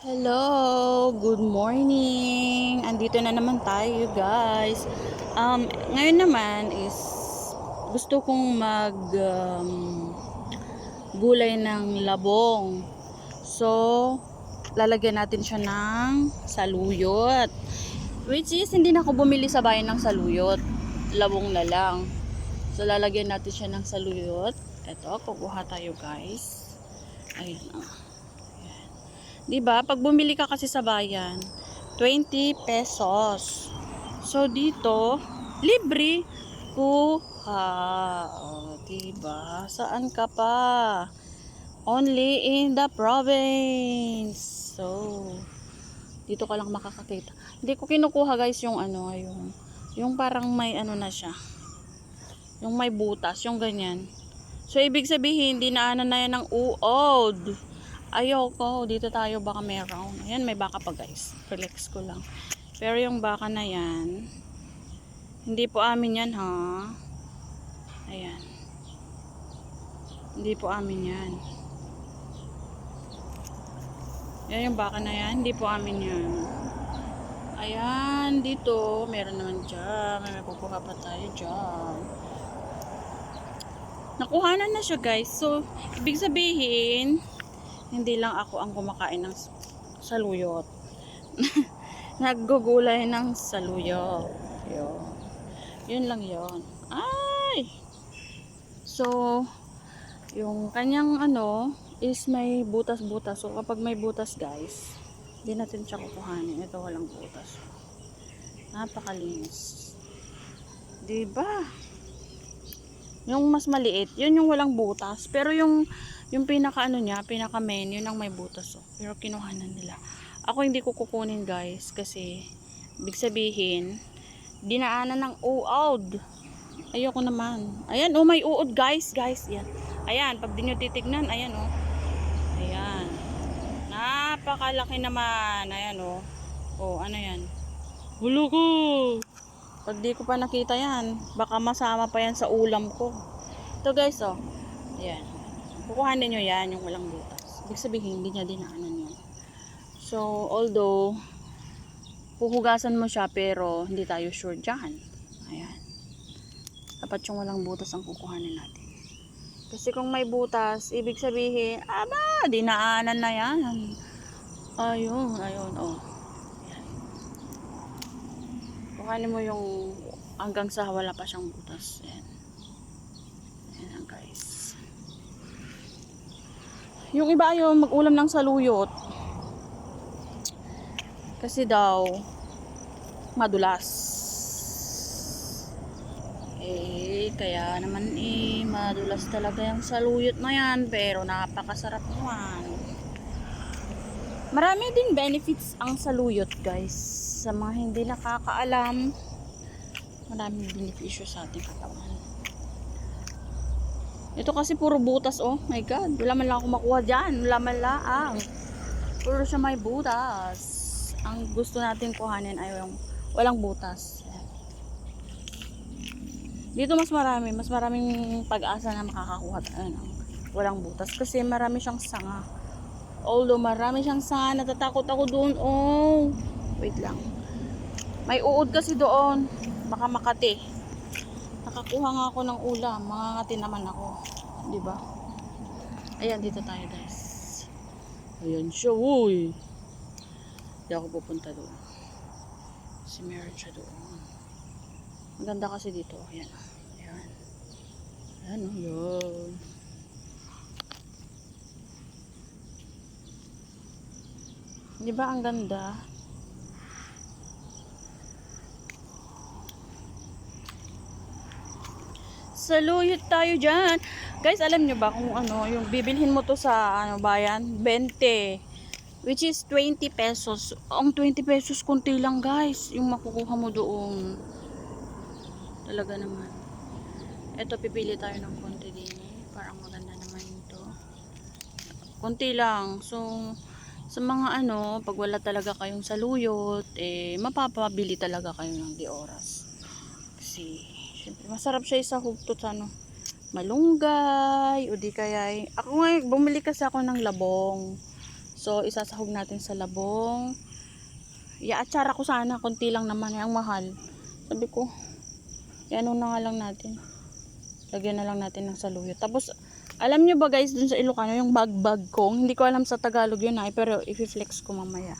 Hello, good morning. Andito na naman tayo, guys. Um, ngayon naman is gusto kong mag um, gulay ng labong. So, lalagyan natin siya ng saluyot. Which is, hindi na ako bumili sa bayan ng saluyot. Labong na lang. So, lalagyan natin siya ng saluyot. Ito, kukuha tayo, guys. Ayan, oh. 'Di ba? Pag bumili ka kasi sa bayan, 20 pesos. So dito, libre kuha. O, 'di ba? Saan ka pa? Only in the province. So, dito ka lang makakakita. Hindi ko kinukuha guys yung ano, yung yung parang may ano na siya. Yung may butas, yung ganyan. So, ibig sabihin, dinaanan na yan ng uod. Ayoko, dito tayo baka meron. Ayan, may baka pa guys. Relax ko lang. Pero yung baka na yan, hindi po amin yan ha. Ayan. Hindi po amin yan. Yan yung baka na yan, hindi po amin yan. Ayan, dito, meron naman dyan. May may kukuha pa tayo dyan. Nakuhanan na siya guys. So, ibig sabihin, hindi lang ako ang kumakain ng saluyot. Naggugulay ng saluyot. Yun. Yun lang yun. Ay! So, yung kanyang ano, is may butas-butas. So, kapag may butas guys, hindi natin siya kukuhanin. Ito walang butas. Napakalinis. Diba? Yung mas maliit, yun yung walang butas. Pero yung yung pinaka ano niya, pinaka main, yun ang may butas oh. Pero kinuha na nila. Ako hindi ko kukunin guys kasi big sabihin dinaanan ng uod. Ayoko naman. Ayan oh, may uod guys, guys. Yan. Ayan, pag di nyo titignan, ayan oh. Ayan. Napakalaki naman. Ayan oh. Oh, ano yan? Hulo ko. Pag di ko pa nakita yan, baka masama pa yan sa ulam ko. Ito guys oh. Ayan. Kukuhanin nyo yan, yung walang butas. Ibig sabihin, hindi niya dinaanan yan. So, although, puhugasan mo siya, pero hindi tayo sure dyan. Ayan. Dapat yung walang butas ang kukuhanin natin. Kasi kung may butas, ibig sabihin, aba, dinaanan na yan. Ayun, ayun, oh. Ayan. Kuhanin mo yung hanggang sa wala pa siyang butas. Ayan guys. Yung iba ayaw mag-ulam ng saluyot. Kasi daw, madulas. Eh, kaya naman eh, madulas talaga yung saluyot na yan. Pero napakasarap naman. Marami din benefits ang saluyot guys. Sa mga hindi nakakaalam, maraming benepisyo sa ating katawan. Ito kasi puro butas oh. My God. Wala man lang ako makuha dyan. Wala man lang. Puro siya may butas. Ang gusto natin kuhanin ay yung walang butas. Dito mas marami. Mas maraming pag-asa na makakakuha tayo ng walang butas. Kasi marami siyang sanga. Although marami siyang sanga. Natatakot ako doon. Oh. Wait lang. May uod kasi doon. Baka makati nakakuha nga ako ng ulam. Mangangati naman ako. Di ba? Ayan dito tayo guys. Ayan siya uy. Hindi ako pupunta doon. Si meron siya doon. Ang ganda kasi dito. Ayan. Ayan. Ayan oh, ayan di ba ang ganda saluyot tayo dyan. Guys, alam nyo ba kung ano, yung bibilhin mo to sa ano, bayan? 20. Which is 20 pesos. Ang 20 pesos, kunti lang guys. Yung makukuha mo doon. Talaga naman. Ito, pipili tayo ng konti din. Parang maganda naman ito. Konti lang. So, sa mga ano, pag wala talaga kayong saluyot, eh, mapapabili talaga kayo ng di oras. Kasi, Siyempre, masarap siya sa hugtot ano, malunggay, o di kaya, ako nga, bumili kasi ako ng labong. So, isasahog natin sa labong. Iaatsara ko sana, konti lang naman, ang mahal. Sabi ko, ano na nga lang natin. Lagyan na lang natin ng saluyot. Tapos, alam nyo ba guys, dun sa Ilocano, yung bagbag kong, hindi ko alam sa Tagalog yun ay, pero i-flex ko mamaya.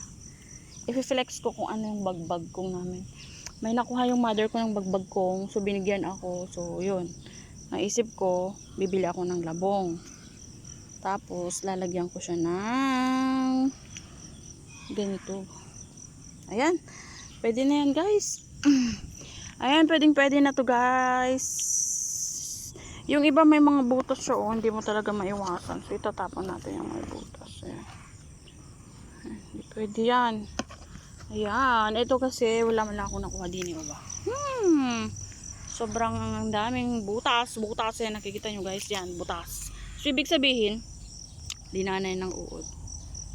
I-flex ko kung ano yung bagbag kong namin. May nakuha yung mother ko ng bagbag kong, so binigyan ako. So, yun. Naisip ko, bibili ako ng labong. Tapos, lalagyan ko siya ng ganito. Ayan. Pwede na yan, guys. Ayan, pwedeng pwede na to, guys. Yung iba may mga butas siya, oh, hindi mo talaga maiwasan. So, itatapon natin yung mga butas. Ayan. Ayan, Hindi pwede yan. Ayan. Ito kasi, wala man lang ako nakuha din, eh, ba? Hmm. Sobrang ang daming butas. Butas yan. Nakikita nyo, guys. Yan, butas. So, ibig sabihin, dinanay ng uod.